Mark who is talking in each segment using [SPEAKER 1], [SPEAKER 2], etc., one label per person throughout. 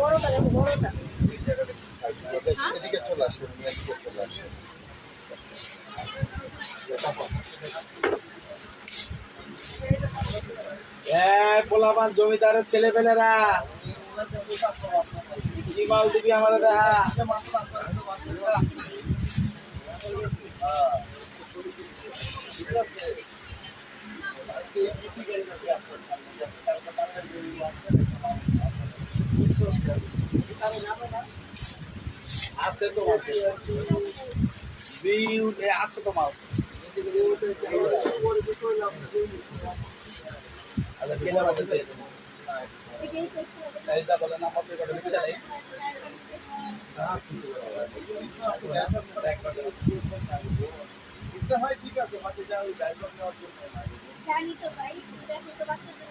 [SPEAKER 1] বড়টা
[SPEAKER 2] জমিদারের ছেলে পেলেরা কি মাল দিবি আমার দেখা বিউ আছে তো মাল কেনা তো এইটা বলে না কত করে হয় ঠিক আছে মাঝে যা ওই ড্রাইভার নেওয়ার জন্য
[SPEAKER 1] জানি তো ভাই দেখো তো বাচ্চাদের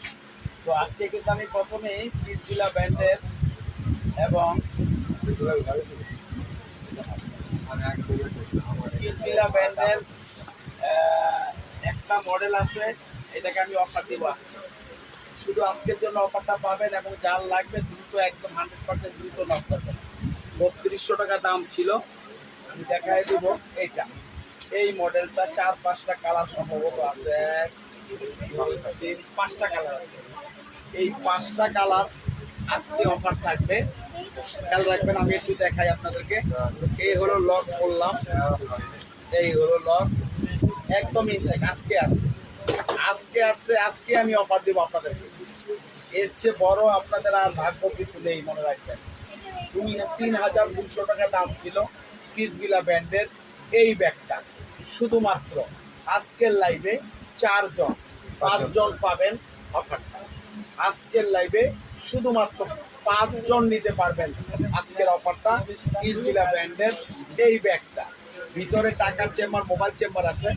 [SPEAKER 2] তো আজকে কিন্তু আমি প্রথমেই কিডজিলা ব্যান্ডের এবং কিডজিলা ব্যান্ডের একটা মডেল আছে, এটাকে আমি অফার দিব আজকে। শুধু আজকের জন্য অফারটা পাবেন এবং যার লাগবে দ্রুত একদম হান্ড্রেড পার্সেন্ট দ্রুত নক করবেন। বত্রিশশো টাকা দাম ছিল, আমি দেখাই দিব এইটা। এই মডেলটা চার পাঁচটা কালার সম্ভবত আছে। পাঁচটা কালার আছে। এই পাঁচটা কালার আজকে অফার থাকবে। খেয়াল রাখবেন, আমি একটু দেখাই আপনাদেরকে। এই হলো লক করলাম এই হলো লক। একদম ইনটেক আজকে আসছে। আজকে আসছে, আজকে আমি অফার দেবো আপনাদেরকে। এর চেয়ে বড় আপনাদের আর ভাগ্য কিছু নেই, মনে রাখবেন। দুই তিন হাজার দুশো টাকা দাম ছিল পিসবিলা ব্র্যান্ডের এই ব্যাগটা। শুধুমাত্র আজকের লাইভে চারজন, পাঁচজন পাবেন অফারটা আজকের লাইভে শুধুমাত্র পাঁচজন নিতে পারবেন। আজকের অফারটা পিসবিলা ব্র্যান্ডের এই ব্যাগটা ভিতরে টাকার চেম্বার মোবাইল চেম্বার আছে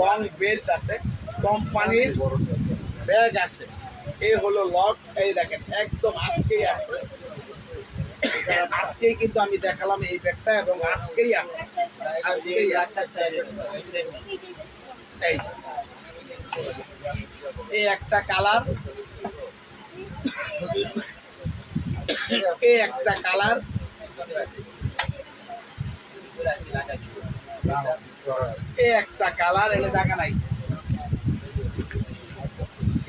[SPEAKER 2] লং বেল্ট আছে কোম্পানির ব্যাগ আছে। এই হলো লক এই দেখেন, একদম আজকেই আছে। আজকেই কিন্তু আমি দেখালাম এই ব্যাগটা এবং আজকেই আছে। আজকেই এই। একটা কালার এই একটা কালার। এ একটা কালার, এনে দেখা নাই।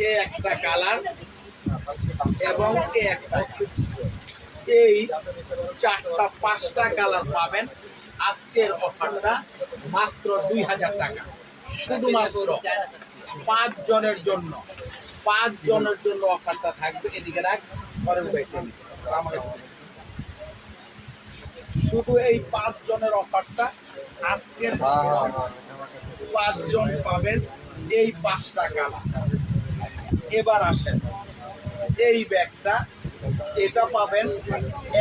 [SPEAKER 2] এ একটা কালার এবং এ একটা এই চারটা, পাঁচটা কালার পাবেন। আজকের অফারটা মাত্র দুই হাজার টাকা। শুধুমাত্র পাঁচ জনের জন্য পাঁচ জনের জন্য অফারটা থাকবে। এদিকে রাখ করেন ভাই আমার কাছে শুধু এই পাঁচ জনের অফারটা আজকের পাঁচজন পাবেন এই পাঁচটা কালার এবার আসেন। এই ব্যাগটা এটা পাবেন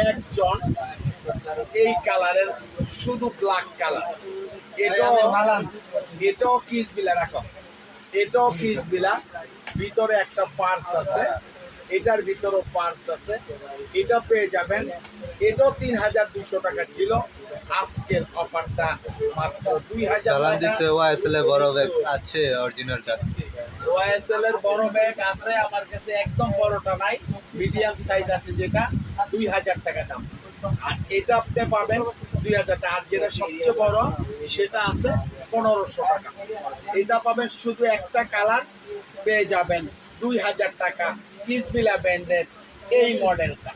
[SPEAKER 2] একজন এই কালারের শুধু ব্ল্যাক কালার। এটাও এটাও কিস বিলা রাখো এটাও কিস বিলা ভিতরে একটা পার্স আছে। এটার ভিতরেও পার্স আছে। এটা পেয়ে যাবেন। এটাও তিন হাজার দুশো টাকা ছিল। আজকের অফারটা মাত্র দুই হাজার
[SPEAKER 3] বড় ব্যাগ আছে অরিজিনালটা
[SPEAKER 2] ওয়াইএসএল এর বড় ব্যাগ আছে আমার কাছে একদম বড়টা নাই। মিডিয়াম সাইজ আছে যেটা দুই হাজার টাকা দাম। আর এটা আপনি পাবেন দুই হাজার টাকা। আর যেটা সবচেয়ে বড় সেটা আছে পনেরোশো টাকা। এটা পাবেন শুধু একটা কালার পেয়ে যাবেন দুই হাজার টাকা। কিসবিলা ব্র্যান্ডের এই মডেলটা।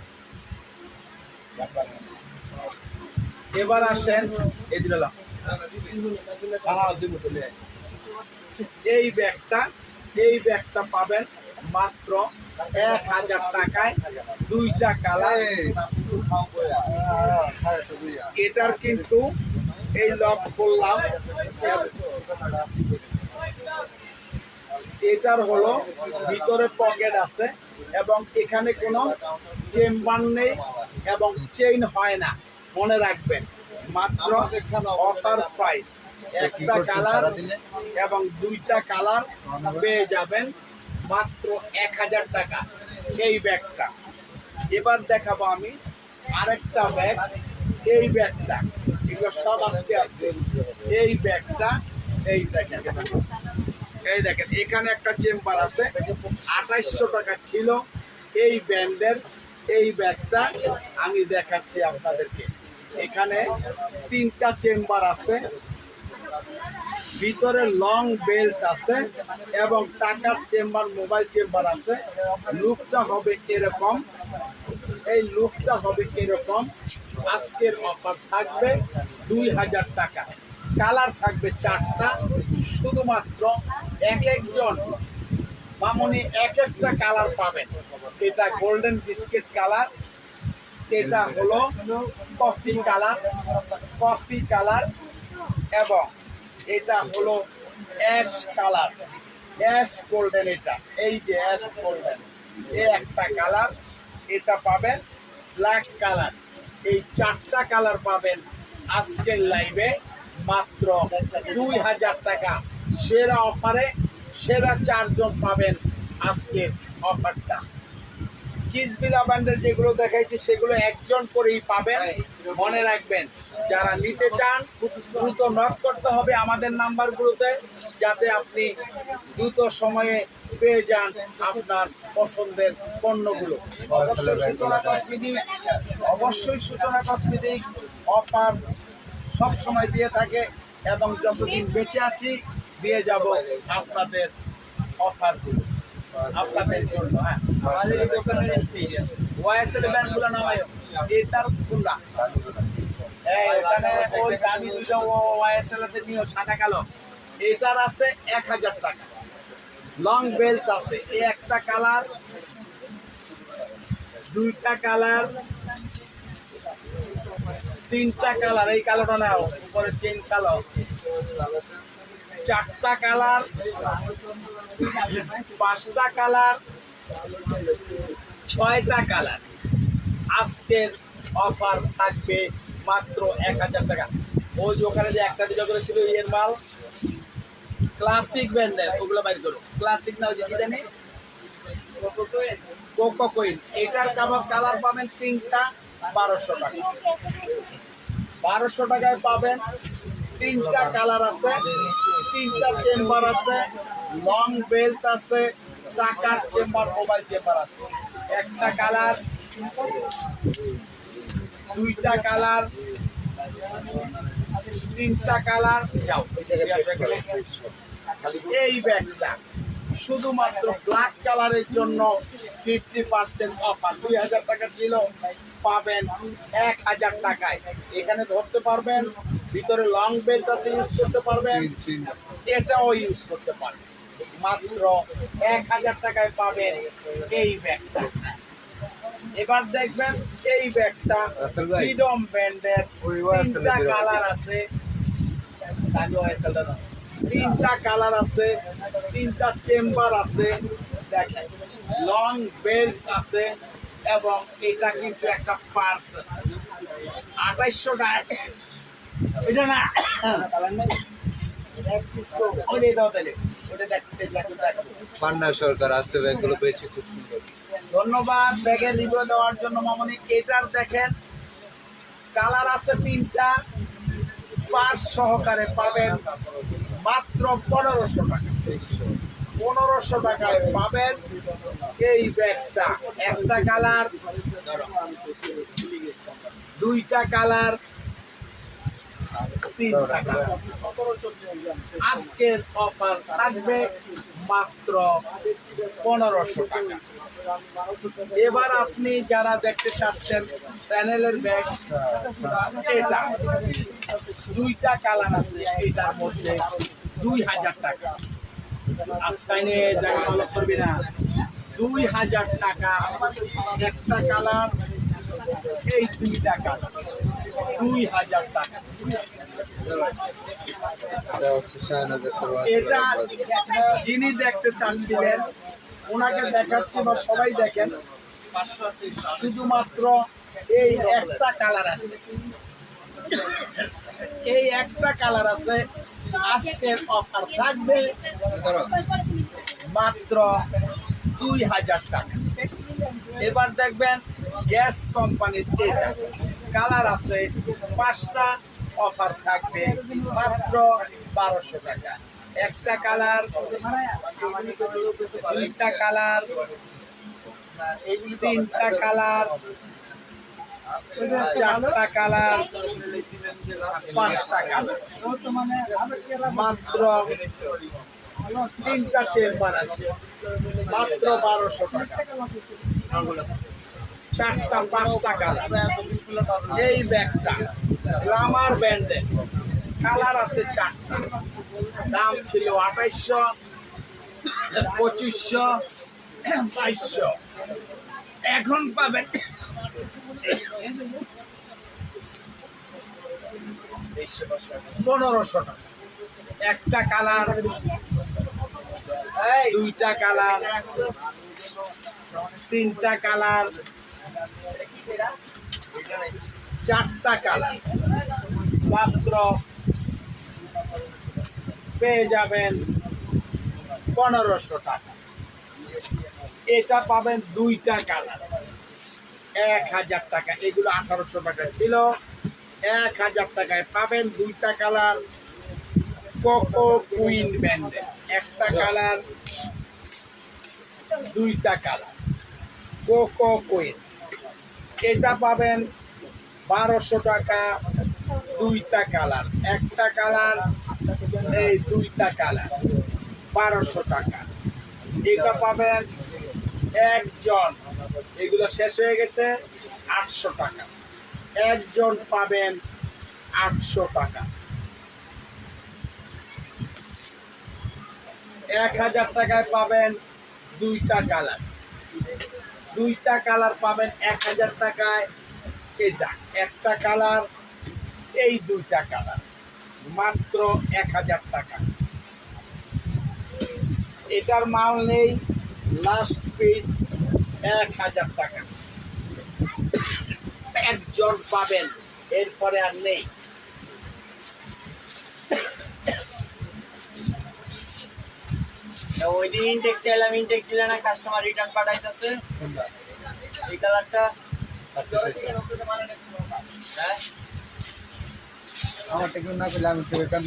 [SPEAKER 2] এবার আসেন এই দিলাম এই ব্যাগটা এই ব্যাগটা পাবেন মাত্র এক হাজার টাকায় দুইটা কালার। এটার কিন্তু এই লক করলাম এটার হলো ভিতরে পকেট আছে এবং এখানে কোনো চেম্বার নেই এবং চেইন হয় না। মনে রাখবেন মাত্র অফার প্রাইস একটা কালার এবং দুইটা কালার পেয়ে যাবেন মাত্র এক হাজার টাকা এই ব্যাগটা। এবার দেখাবো আমি আরেকটা ব্যাগ এই ব্যাগটা। এগুলো সব আজকে আছে। এই ব্যাগটা এই দেখেন। এই দেখেন, এখানে একটা চেম্বার আছে। আঠাইশশো টাকা ছিল এই ব্যান্ডের, এই ব্যাগটা আমি দেখাচ্ছি আপনাদেরকে। এখানে তিনটা চেম্বার আছে, ভিতরে লং বেল্ট আছে এবং টাকার চেম্বার, মোবাইল চেম্বার আছে। লুকটা হবে এরকম এই লুকটা হবে এরকম আজকের অফার থাকবে দুই হাজার টাকা। কালার থাকবে চারটা শুধুমাত্র এক একজন মামনি এক একটা কালার পাবেন। এটা গোল্ডেন বিস্কিট কালার, এটা হলো কফি কালার কফি কালার এবং এটা হলো অ্যাশ কালার। অ্যাশ গোল্ডেন এটা, এই যে অ্যাশ গোল্ডেন এ একটা কালার, এটা পাবেন ব্ল্যাক কালার। এই চারটা কালার পাবেন আজকের লাইভে মাত্র দুই হাজার টাকা। সেরা অফারে সেরা চারজন পাবেন আজকের অফারটা। কিসবিলা ব্যান্ডের যেগুলো দেখাইছি সেগুলো একজন করেই পাবেন। মনে রাখবেন যারা নিতে চান দ্রুত নক করতে হবে আমাদের নাম্বারগুলোতে যাতে আপনি দ্রুত সময়ে পেয়ে যান আপনার পছন্দের পণ্যগুলো। অবশ্যই সূচনা কসমেটিক অবশ্যই সূচনা কসমেটিক অফার সব সময় দিয়ে থাকে এবং যতদিন বেঁচে আছি, দিয়ে যাব আপনাদের অফারগুলো, আপনাদের জন্য হ্যাঁ। আমাদের এটার খুলনা। এখানে ওই আছে সাদা, কালো। এটার আছে এক হাজার টাকা। লং বেল্ট আছে একটা কালার, দুইটা কালার তিনটা কালার এই কালোটা নাও উপরে চেন কালো। চারটা কালার, পাঁচটা কালার, ছয়টা কালার। আজকের অফার থাকবে মাত্র এক হাজার টাকা। ওই যে ওখানে যে একটা দুটো করে ছিল ইয়ের মাল ক্লাসিক ব্র্যান্ডের, ওগুলো বাইর করো। ক্লাসিক না, ওই যে কি জানি? কোকো কইন এটার কাবাব কালার পাবেন তিনটা, বারোশো টাকা। বারোশো টাকায় পাবেন। তিনটা কালার আছে, তিনটা চেম্বার আছে, লং বেল্ট আছে, টাকার চেম্বার, মোবাইল চেম্বার আছে। একটা কালার, দুইটা কালার, তিনটা কালার। এই ব্যাগটা। শুধুমাত্র ব্ল্যাক কালারের জন্য ফিফটি পার্সেন্ট অফার দুই হাজার টাকা ছিল পাবেন এক হাজার টাকায়। এখানে ধরতে পারবেন ভিতরে লং বেল্ট আছে ইউজ করতে পারবেন। এটাও ইউজ করতে পারবেন। মাত্র এক হাজার টাকায় পাবেন এই ব্যাগটা এবার দেখবেন এই ব্যাগটা। ফ্রিডম ব্র্যান্ডের তিনটা কালার আছে। না। তিনটা কালার আছে তিনটা চেম্বার আছে দেখেন লং বেল্ট আছে এবং এটা কিন্তু একটা পার্স আঠাইশশো টাকা। এটা না
[SPEAKER 3] পান্না সরকার আজকে ব্যাগগুলো পেয়েছি খুব সুন্দর।
[SPEAKER 2] ধন্যবাদ ব্যাগের রিভিউ দেওয়ার জন্য মামনি। এটার দেখেন কালার আছে তিনটা পাঁচ সহকারে পাবেন। মাত্র পনেরোশো টাকা। পনেরোশো টাকায় পাবেন এই ব্যাগটা। একটা কালার, দুইটা কালার, তিনটা কালার। আজকের অফার থাকবে মাত্র পনেরোশো টাকা। এবার আপনি যারা দেখতে চাচ্ছেন প্যানেলের ব্যাগ, এটা। দুইটা কালার আছে, এটার মধ্যে দুই হাজার টাকা। আস্তাইনে টাকা ভালো করবি না। দুই হাজার টাকা। একটা কালার এই দুইটা কালার। দুই হাজার টাকা।
[SPEAKER 3] এটা
[SPEAKER 2] যিনি দেখতে চাচ্ছিলেন ওনাকে দেখাচ্ছি বা সবাই দেখেন। শুধুমাত্র এই একটা কালার আছে। এই একটা কালার আছে। আজকের অফার থাকবে মাত্র দুই হাজার টাকা। এবার দেখবেন গ্যাস কোম্পানির এটা কালার আছে, পাঁচটা অফার থাকবে মাত্র বারোশো টাকা। একটা কালার দুইটা কালার তিনটা কালার চারটা কালার মাত্র তিনটা চেম্বার আছে। মাত্র বারোশো টাকা। চারটা, পাঁচটা কালার। এই ব্যাগটা, গ্লামার ব্যান্ডের। কালার আছে চারটা। দাম ছিল আঠাইশশো, পঁচিশশো, বাইশশো। এখন পাবেন পনেরোশো টাকা। একটা কালার দুইটা কালার, তিনটা কালার, চারটা কালার। মাত্র পেয়ে যাবেন পনেরোশো টাকা। এটা পাবেন দুইটা কালার। এক হাজার টাকা। এগুলো আঠারোশো টাকা ছিল। এক হাজার টাকায় পাবেন দুইটা কালার কোকো কুইন ব্যান্ডের একটা কালার দুইটা কালার কোকো কুইন। এটা পাবেন বারোশো টাকা দুইটা কালার। একটা কালার এই দুইটা কালার বারোশো টাকা। এটা পাবেন একজন। এগুলো শেষ হয়ে গেছে আটশো টাকা। একজন পাবেন আটশো টাকা। এক হাজার টাকায় পাবেন দুইটা কালার। দুইটা কালার পাবেন এক হাজার টাকায় এটা। একটা কালার, এই দুইটা কালার। মাত্র এক হাজার টাকা। এটার মাল নেই লাস্ট পিস এক হাজার টাকা। একজন পাবেন এরপরে আর নেই।
[SPEAKER 4] ওই দিন ইনটেক চাইলাম ইনটেক দিলে না কাস্টমার রিটার্ন পাঠাইতেছে? এই কালারটা? হ্যাঁ?
[SPEAKER 3] আমার না আমি কেন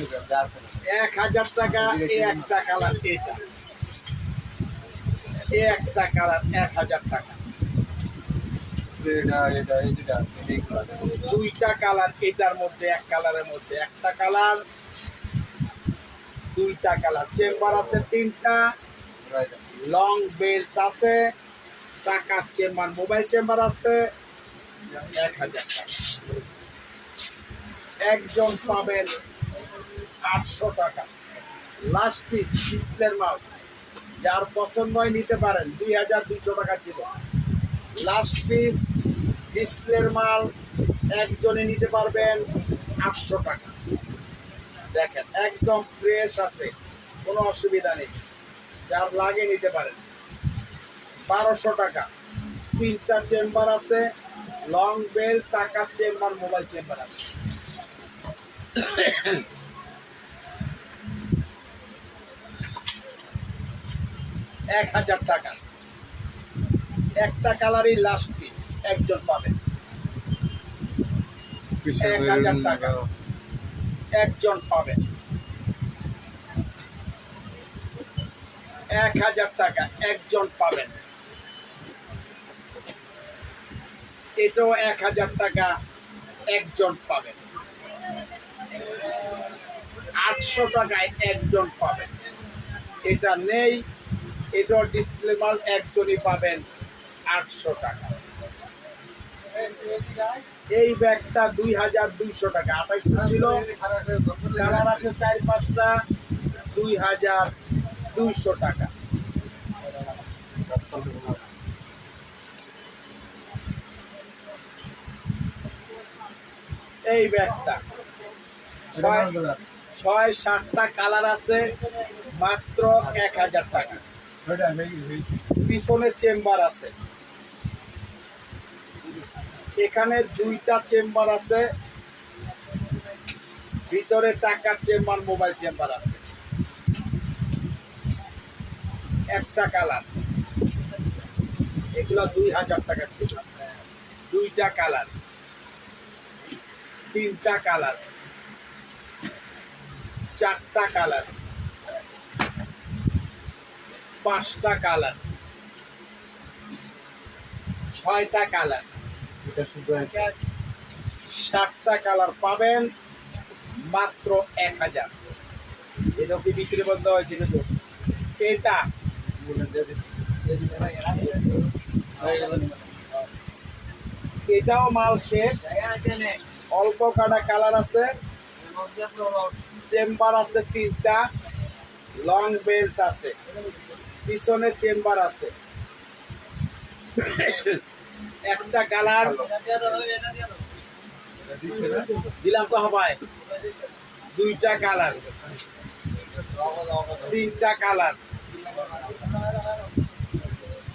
[SPEAKER 2] এক হাজার টাকা একটা কালার এটা। একটা কালার এক হাজার টাকা।
[SPEAKER 3] এটা এটা এই দুটা আছে
[SPEAKER 2] দুইটা কালার এটার মধ্যে এক কালারের মধ্যে একটা কালার দুইটা কালার চেম্বার আছে তিনটা লং বেল্ট আছে টাকার চেম্বার মোবাইল চেম্বার আছে। এক হাজার টাকা। একজন পাবেন আটশো টাকা। লাস্ট পিস ডিসপ্লের মাল যার পছন্দ হয় নিতে পারেন দুই হাজার দুইশো টাকা ছিল। লাস্ট পিস ডিসপ্লের মাল একজনে নিতে পারবেন আটশো টাকা। দেখেন, একদম ফ্রেশ আছে, কোনো অসুবিধা নেই। যার লাগে নিতে পারেন। বারোশো টাকা। তিনটা চেম্বার আছে লং বেল টাকার চেম্বার মোবাইল চেম্বার আছে। এক হাজার টাকা। একটা কালারই লাস্ট পিস একজন পাবেন। এক হাজার টাকা। একজন পাবেন। এক হাজার টাকা একজন পাবেন। এটাও এক হাজার টাকা একজন পাবেন। আটশো টাকায় একজন পাবেন। এটা নেই এটাও ডিসপ্লে মাল একজনই পাবেন আটশো টাকা। এই ব্যাগটা দুই হাজার দুইশো টাকা। আঠাইশো ছিল। আছে চার পাঁচটা, দুই হাজার দুইশো টাকা। এই ব্যাগটা। ছয় সাতটা কালার আছে, মাত্র এক হাজার টাকা। পিছনে চেম্বার আছে। এখানে দুইটা চেম্বার আছে। ভিতরে টাকার চেম্বার, মোবাইল চেম্বার আছে। একটা কালার। এগুলো দুই হাজার টাকা ছিল। দুইটা কালার। তিনটা কালার। চারটা কালার। পাঁচটা কালার। ছয়টা কালার।
[SPEAKER 3] এটা শুধু
[SPEAKER 2] সাতটা কালার পাবেন, মাত্র এক হাজার। এটা কি বিক্রি বন্ধ হয়েছে কিন্তু? এটা। এটাও মাল শেষ। অল্প কাটা কালার আছে। চেম্বার আছে তিনটা। লং বেল্ট আছে। পিছনে চেম্বার আছে। একটা কালার দিলাম তো হবায়। দুইটা কালার। তিনটা কালার।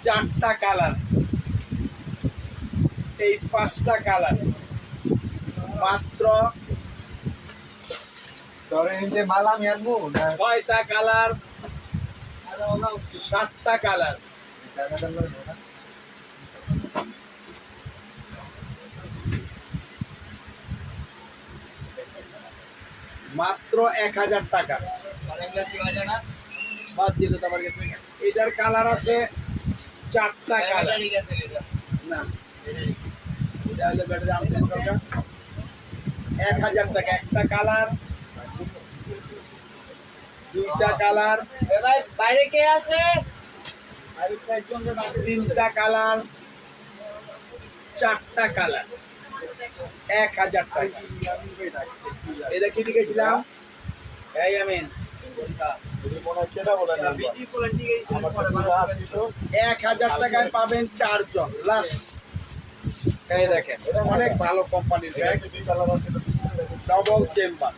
[SPEAKER 2] চারটা কালার। এই পাঁচটা কালার। মাত্র
[SPEAKER 3] ধরেন যে মাল আমি আনব
[SPEAKER 2] ছয়টা কালার। সাতটা কালার
[SPEAKER 3] টাকাটা লাগবে না
[SPEAKER 2] মাত্র এক হাজার টাকা। এটার কালার আছে চারটা কালার না। হবে কালকে। এক হাজার টাকা একটা কালার দুইটা কালার
[SPEAKER 4] বাইরে কে আছে?
[SPEAKER 2] তিনটা কালার চারটা কালার এক হাজার টাকা। এটা কি আমিন। এক হাজার টাকায় পাবেন চারজন। লাস্ট অনেক ভালো কোম্পানির ডবল চেম্বার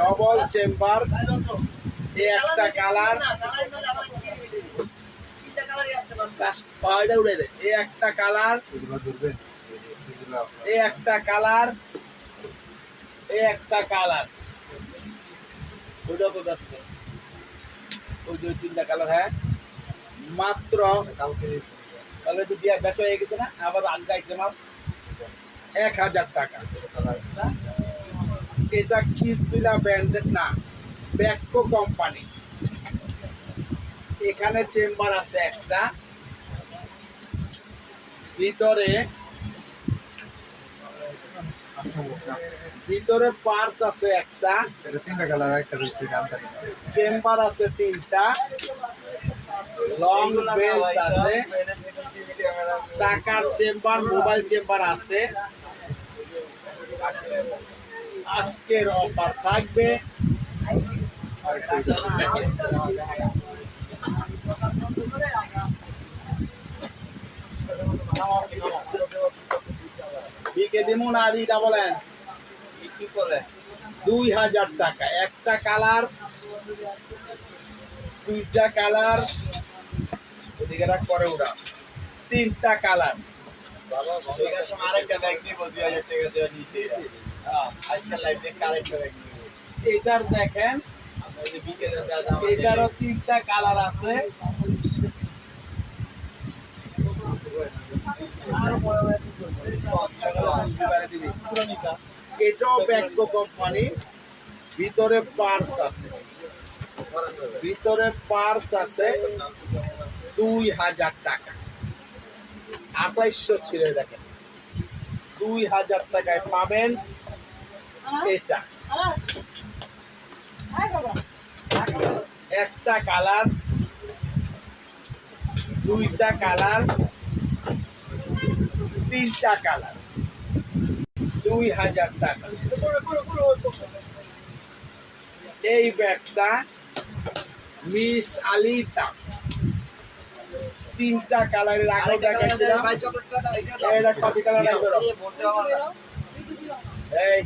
[SPEAKER 2] ডবল চেম্বার একটা কালার। একটা কালার। এই একটা কালার এই একটা কালার। ওইটা তো দেখছে ওই দুই তিনটা কালার হ্যাঁ? মাত্র
[SPEAKER 3] কালকে
[SPEAKER 2] তাহলে তো দিয়া বেচা হয়ে গেছে না? আবার আগে আইছে মাল। এক হাজার টাকা। এটা কিসবিলা ব্র্যান্ডের না ব্যাকো কোম্পানি। এখানে চেম্বার আছে একটা। ভিতরে ভিতরে পার্স আছে একটা
[SPEAKER 3] তিনটা কালার একটা রয়েছে
[SPEAKER 2] চেম্বার আছে তিনটা লং বেল্ট আছে টাকার চেম্বার মোবাইল চেম্বার আছে। আজকের অফার থাকবে। বিকে দিমু না দিটা বলেন?
[SPEAKER 4] কি বলে?
[SPEAKER 2] দুই হাজার টাকা। একটা কালার দুইটা কালার ওদিকে রাখ পরে ওরা তিনটা কালার।
[SPEAKER 4] সময় আরেকটা ব্যাগ নিবো দুই হাজার টাকা দেওয়া নিচে। আজকাল লাইফ আরেকটা ব্যাগ নিবো।
[SPEAKER 2] এটার দেখেন এটারও তিনটা কালার আছে। এটাও ব্যাঙ্কো কোম্পানি। ভিতরে পার্স আছে। ভিতরে পার্স আছে দুই হাজার টাকা। আঠাইশশো ছিল দেখেন। দুই হাজার টাকায় পাবেন এটা। একটা কালার, দুইটা কালার তিনটা কালার। দুই হাজার টাকা। এই ব্যাগটা মিস তিনটা কালারের আগে
[SPEAKER 4] আরেকটা কালার
[SPEAKER 2] দেখাচ্ছিলাম।
[SPEAKER 4] এটা
[SPEAKER 2] কপি
[SPEAKER 4] এই।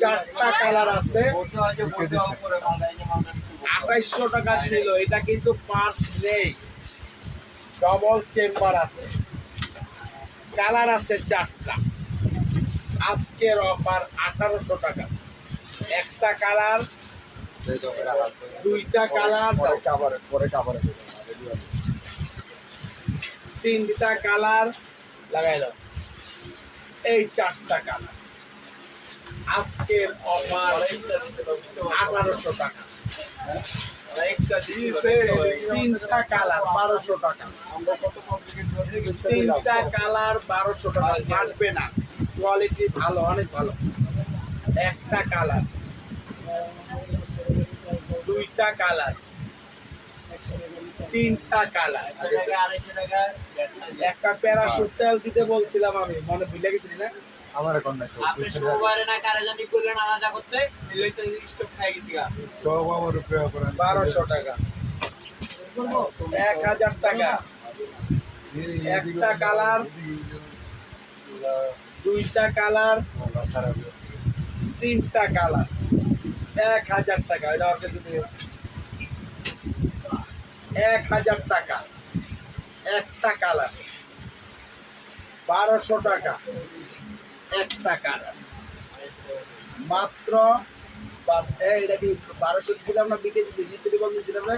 [SPEAKER 2] চারটা কালার আছে। আঠাইশশো টাকা ছিল এটা কিন্তু পার্স নেই। ডবল চেম্বার আছে। কালার আছে চারটা। আজকের অফার আঠারোশো টাকা। একটা কালার। দুইটা কালার
[SPEAKER 3] পরে কাভারে।
[SPEAKER 2] তিনটা কালার লাগাই দাও। এই চারটা কালার। আজকের অফার আঠারোশো টাকা। তিনটা কালার, বারোশো টাকা। তিনটা কালার, বারোশো টাকা। না। কোয়ালিটি ভালো, অনেক ভালো। একটা কালার। দুইটা কালার। তিনটা কালার। একটা তেল দিতে বলছিলাম আমি, মনে ভুলে গেছিলি না?
[SPEAKER 3] আমার এখন দেখো
[SPEAKER 4] আপনি সোমবারে না কারে জানি করলেন আলাদা করতে এলে তো স্টক খাই গেছি গা
[SPEAKER 3] সব আমার উপরে অপরাধ।
[SPEAKER 2] বারোশো টাকা এক হাজার টাকা একটা কালার। দুইটা কালার। তিনটা কালার এক হাজার টাকা এটা ওর কাছে এক হাজার টাকা একটা কালার বারোশো টাকা একটা কালার মাত্র এটা কি বারোশো দিলাম না বিকে জিততে বলতে দিলাম না?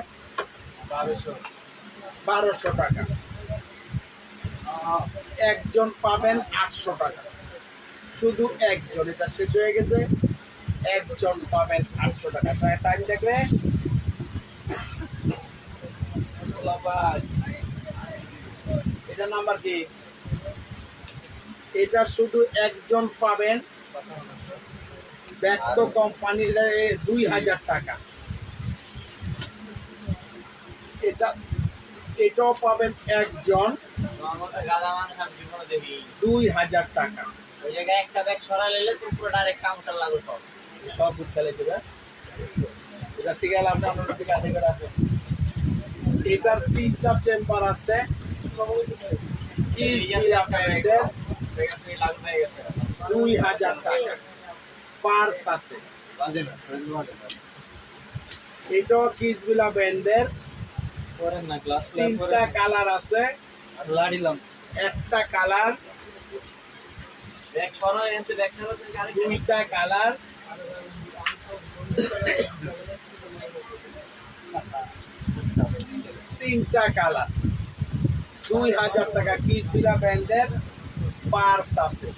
[SPEAKER 2] বারোশো। বারোশো টাকা। একজন পাবেন আটশো টাকা। শুধু একজন এটা শেষ হয়ে গেছে। একজন পাবেন আটশো টাকা। টাইম দেখলে? এটা নাম্বার কি? এটা শুধু একজন পাবেন। ব্যক্ত কোম্পানির দুই হাজার টাকা। এটা এটাও পাবেন একজন। দুই হাজার টাকা।
[SPEAKER 4] ওই জায়গায় একটা ব্যাগ সরা নিলে তো পুরো ডাইরেক্ট কাউন্টার লাগবে সব।
[SPEAKER 2] সব বুঝছালে দেবে এটা থেকে আপনি আপনার থেকে আধে করে আছে এটার তিনটা চেম্বার আছে। কি দুই হাজার টাকা। পার্স আছে এটাও
[SPEAKER 4] না গ্লাস
[SPEAKER 2] তিনটা কালার আছে। একটা কালার দুইটা কালার। তিনটা কালার। দুই হাজার টাকা। কিসবিলা ব্র্যান্ডের? পার্স আছে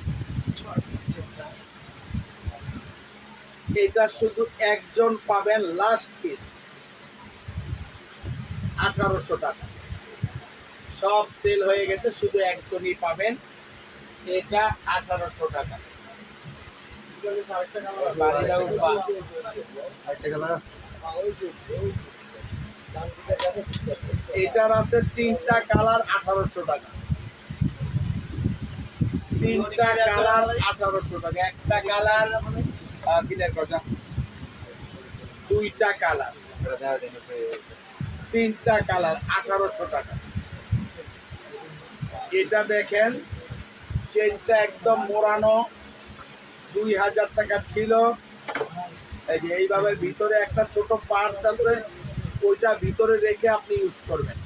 [SPEAKER 2] এটা শুধু একজন পাবেন লাস্ট পিস আঠারোশো টাকা। সব সেল হয়ে গেছে, শুধু একজনই পাবেন। এটা আঠারোশো টাকা? এটার আছে তিনটা কালার আঠারোশো টাকা। তিনটা কালার, আঠারোশো টাকা। একটা কালার ক্লিয়ার করটা দুইটা কালার। তিনটা কালার, আঠারোশো টাকা। এটা দেখেন, চেনটা একদম মোড়ানো। দুই হাজার টাকা ছিল। এই যে এইভাবে ভিতরে একটা ছোট পার্টস আছে, ওইটা ভিতরে রেখে আপনি ইউজ করবেন।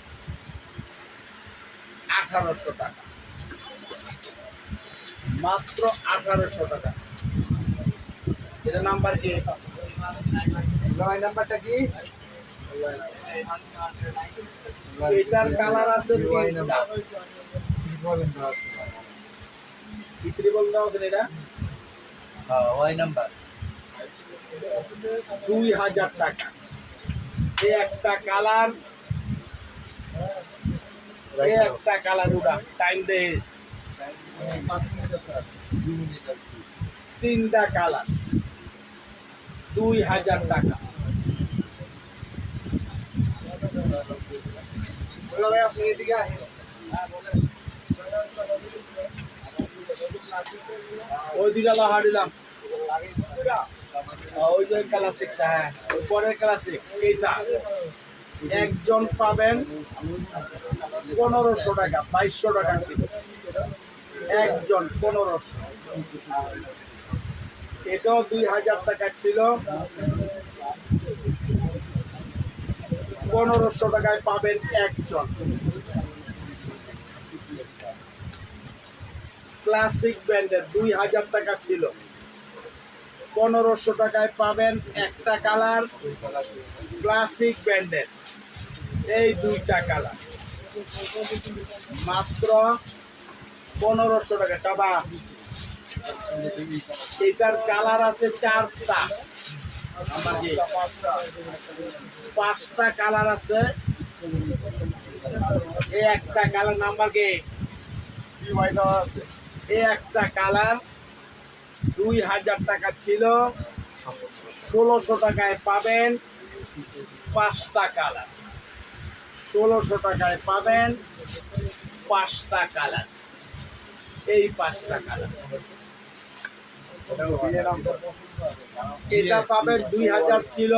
[SPEAKER 2] আঠারোশো টাকা। মাত্র আঠারোশো টাকা। এটা নাম্বার কি?
[SPEAKER 3] নয় নাম্বারটা কি?
[SPEAKER 2] এটার কালার আছে তিনটা।
[SPEAKER 3] নাম্বার। আছে?
[SPEAKER 2] এটা?
[SPEAKER 4] ওয়াই
[SPEAKER 2] দুই হাজার টাকা। এই একটা কালার একটা কালার উড়া টাইম দে। তিনটা কালার, দুই হাজার টাকা।
[SPEAKER 3] আপনি এদিকে
[SPEAKER 2] ওই দিকে লাহা দিলাম ওই যে ক্লাসিকটা হ্যাঁ। ওই পরের ক্লাসিক এইটা। একজন পাবেন পনেরোশো টাকা, বাইশশো টাকা ছিল। একজন, পনেরোশো। এটাও দুই হাজার টাকা ছিল। পনেরোশো টাকায় পাবেন একজন। ক্লাসিক ব্র্যান্ডের দুই হাজার টাকা ছিল। পনেরোশো টাকায় পাবেন একটা কালার ক্লাসিক ব্র্যান্ডের এই দুইটা কালার। মাত্র পনেরোশো টাকা চাবা। এটার কালার আছে চারটা। পাঁচটা কালার আছে। এই একটা কালার নাম্বার কি? এই একটা কালার দুই হাজার টাকা ছিল। ষোলোশো টাকায় পাবেন পাঁচটা কালার। ষোলোশো টাকায় পাবেন পাঁচটা কালার। এই পাঁচটা কালার। এটা পাবেন দুই হাজার ছিল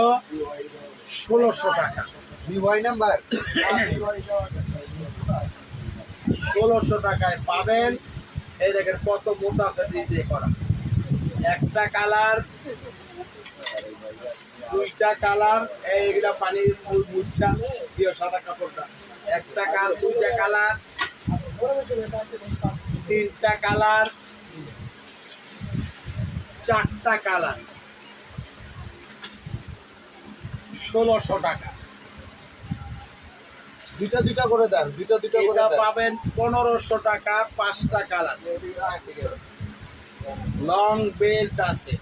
[SPEAKER 2] ষোলোশো টাকা।
[SPEAKER 3] বিভয় নাম্বার।
[SPEAKER 2] ষোলোশো টাকায় পাবেন। এই দেখেন কত মোটা ফেব্রিক দিয়ে করা। একটা কালার দুইটা কালার এইগুলা পানি মুচ্ছা দিও সাদা কাপড়টা। একটা কাল দুইটা কালার। তিনটা কালার চারটা কালার। ষোলোশো টাকা।
[SPEAKER 3] দুইটা দুইটা করে দেন দুইটা দুইটা করে দেন।
[SPEAKER 2] পাবেন পনেরোশো টাকা পাঁচটা কালার। লং বেল্ট আছে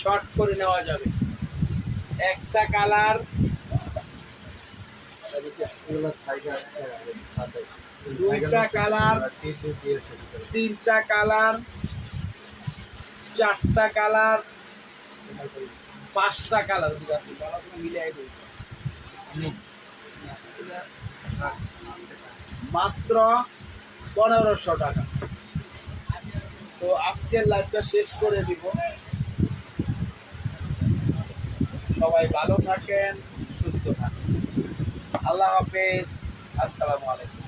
[SPEAKER 2] শর্ট করে নেওয়া যাবে। একটা কালার দুইটা কালার, তিনটা কালার, চারটা কালার, পাঁচটা কালার মাত্র পনেরোশো টাকা। তো আজকের লাইভটা শেষ করে দিব। সবাই ভালো থাকেন, সুস্থ থাকেন। আল্লাহ হাফেজ। আসসালামু আলাইকুম।